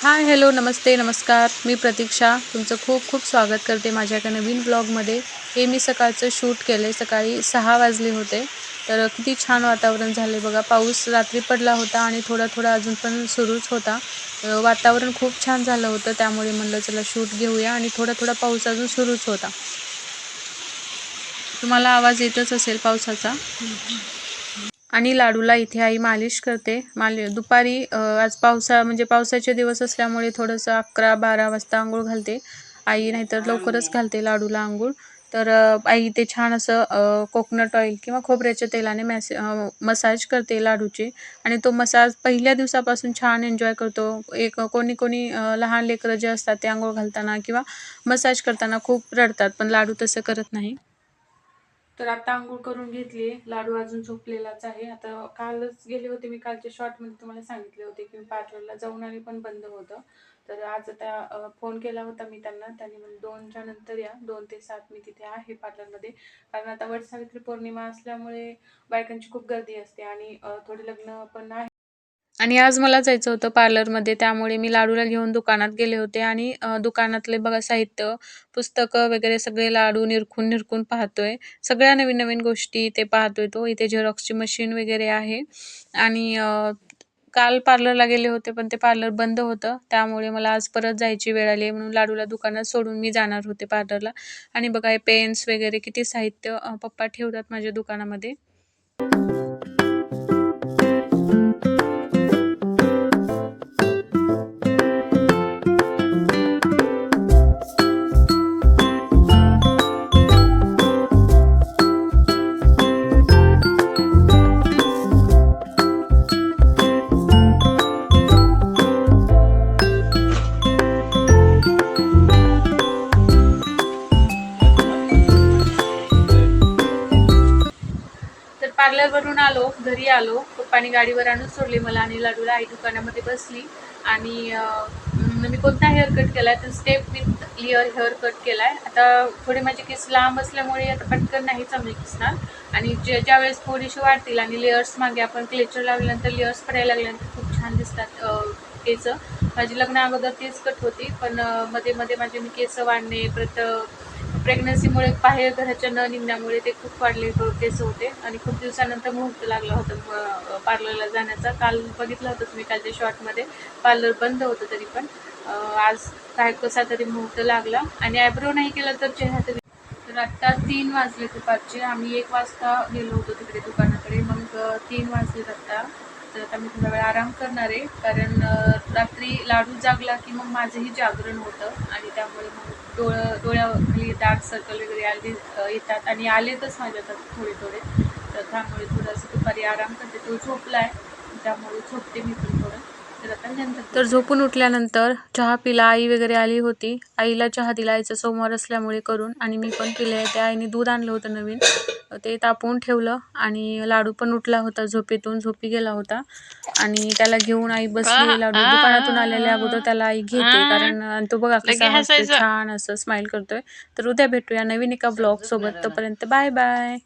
Hi hello नमस्ते नमस्कार. मी प्रतीक्षा. तुमचं खूप खूप स्वागत करते माझ्या एका नवीन ब्लॉगमध्ये. हे मी सकाळचं शूट केले सकाळी सहा वाजले होते. तर किती छान वातावरण झाले बघा. पाऊस रात्री पडला होता आणि थोडा थोडा अजून पण सुरूच होता. वातावरण खूप छान झालं होतं. त्यामुळे म्हणलं चला शूट घेऊया आणि थोडा थोडा पाऊस अजून सुरूच होता. तुम्हाला आवाज येतच असेल पावसाचा? आणि लाडूला इथे आई मालिश करते. मालि दुपारी आज पावसा म्हणजे पावसाचे दिवस असल्यामुळे थोडंसं अकरा बारा वाजता आंघोळ घालते. आई नाहीतर लवकरच घालते लाडूला आंघोळ. तर आई ते छान असं कोकोनट ऑइल किंवा खोबऱ्याच्या तेलाने मॅसे मसाज करते लाडूचे. आणि तो मसाज पहिल्या दिवसापासून छान एन्जॉय करतो. एक कोणी कोणी लहान लेकरं जे असतात ते आंघोळ घालताना किंवा मसाज करताना खूप रडतात पण लाडू तसं करत नाही. तर आता आंघोळ करून घेतली. लाडू अजून झोपलेलाच आहे. आता कालच गेले होते मी कालच्या शॉर्टमध्ये तुम्हाला सांगितले होते की मी पार्लरला जाऊन आले पण बंद होतं. तर आज आता फोन केला होता मी त्यांना. त्यांनी म्हणजे दोनच्या नंतर या. दोन ते सात मी तिथे आहे पार्लरमध्ये. कारण आता वटसावित्री पौर्णिमा असल्यामुळे बायकांची खूप गर्दी असते आणि थोडी थोडे लग्न पण आहे. आणि आज मला जायचं होतं पार्लरमध्ये त्यामुळे मी लाडूला घेऊन दुकानात गेले होते आणि दुकानातले बघा साहित्य पुस्तकं वगैरे सगळे लाडू निरखून निरखून पाहतोय. सगळ्या नवीन नवीन गोष्टी इथे पाहतोय तो. इथे झेरॉक्सची मशीन वगैरे आहे. आणि काल पार्लरला गेले होते पण ते पार्लर बंद होतं. त्यामुळे मला आज परत जायची वेळ आली म्हणून लाडूला दुकानात सोडून मी जाणार होते पार्लरला आणि बघा हे पेन्स वगैरे किती साहित्य पप्पा ठेवतात माझ्या दुकानामध्ये. पार्लरवरून आलो घरी आलो. पप्पानी गाडीवर आणून सोडली मला आणि लाडूला आई दुकानामध्ये बसली. आणि मी कोणता हेअर कट केला आहे तर step with layer hair cut केला आहे आता थोडे माझे केस लांब असल्यामुळे आता पटकन नाही चांगले दिसणार. आणि जे ज्या वेळेस थोडीशी वाढतील आणि लेअर्स मागे आपण क्लेचर लावल्यानंतर लेअर्स पडायला लागल्यानंतर खूप छान दिसतात केस. माझी लग्न अगोदर तीच कट होती. पण मध्ये मध्ये माझे मी केस वाढणे परत प्रेग्नन्सीमुळे बाहेर घराच्या न निघण्यामुळे ते खूप वाढले केस होते. आणि खूप दिवसानंतर मुहूर्त लागला होता पार्लरला जाण्याचा. काल बघितलं होतं तुम्ही कालच्या शॉर्टमध्ये पार्लर बंद होतं तरी पण. आज काय कसा तरी मुहूर्त लागला. आणि आयब्रो नाही केला तर चेहरा तरी तर आत्ता तीन वाजले दुपारचे. आम्ही एक वाजता गेलो होतो तिकडे दुकानाकडे. मग तीन वाजले आत्ता तर आता मी थोडा वेळ आराम करणार आहे. कारण रात्री लाडू जागला की मग माझंही जागरण होतं. आणि त्यामुळे मग डोळं डोळ्याखाली डार्क सर्कल वगैरे आले येतात आणि आलेतच माझ्या तर थोडे थोडे. तर त्यामुळे थोडंसं दुपारी आराम करते. तो झोपला आहे त्यामुळे झोपते मी पण थोडं. तर झोपून उठल्यानंतर चहा पिला आई वगैरे आली होती. आईला चहा दिला आईचा सोमवार असल्यामुळे करून. आणि मी पण पिले. त्या आईने दूध आणलं होतं नवीन. ते तापवून ठेवलं आणि लाडू पण उठला होता झोपेतून. झोपी गेला होता. आणि त्याला घेऊन आई बसली. लाडू दुकानातून आलेल्या अगोदर त्याला आई घेते. कारण तो बघा कसा छान असं स्माइल करतोय. तर उद्या भेटूया नवीन एका ब्लॉग सोबत. तोपर्यंत बाय बाय.